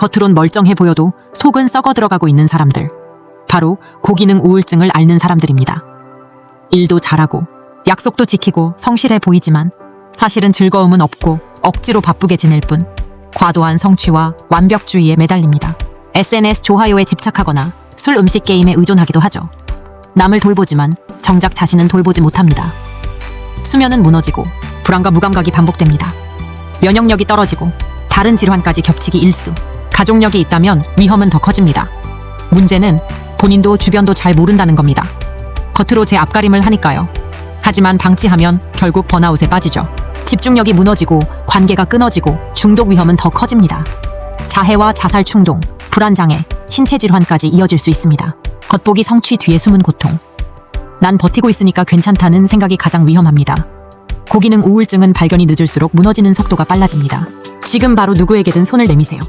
겉으론 멀쩡해 보여도 속은 썩어 들어가고 있는 사람들. 바로 고기능 우울증을 앓는 사람들입니다. 일도 잘하고 약속도 지키고 성실해 보이지만 사실은 즐거움은 없고 억지로 바쁘게 지낼 뿐 과도한 성취와 완벽주의에 매달립니다. SNS 좋아요에 집착하거나 술 음식 게임에 의존하기도 하죠. 남을 돌보지만 정작 자신은 돌보지 못합니다. 수면은 무너지고 불안과 무감각이 반복됩니다. 면역력이 떨어지고 다른 질환까지 겹치기 일수. 가족력이 있다면 위험은 더 커집니다. 문제는 본인도 주변도 잘 모른다는 겁니다. 겉으로 제 앞가림을 하니까요. 하지만 방치하면 결국 번아웃에 빠지죠. 집중력이 무너지고 관계가 끊어지고 중독 위험은 더 커집니다. 자해와 자살 충동, 불안 장애, 신체 질환까지 이어질 수 있습니다. 겉보기 성취 뒤에 숨은 고통. 난 버티고 있으니까 괜찮다는 생각이 가장 위험합니다. 고기능 우울증은 발견이 늦을수록 무너지는 속도가 빨라집니다. 지금 바로 누구에게든 손을 내미세요.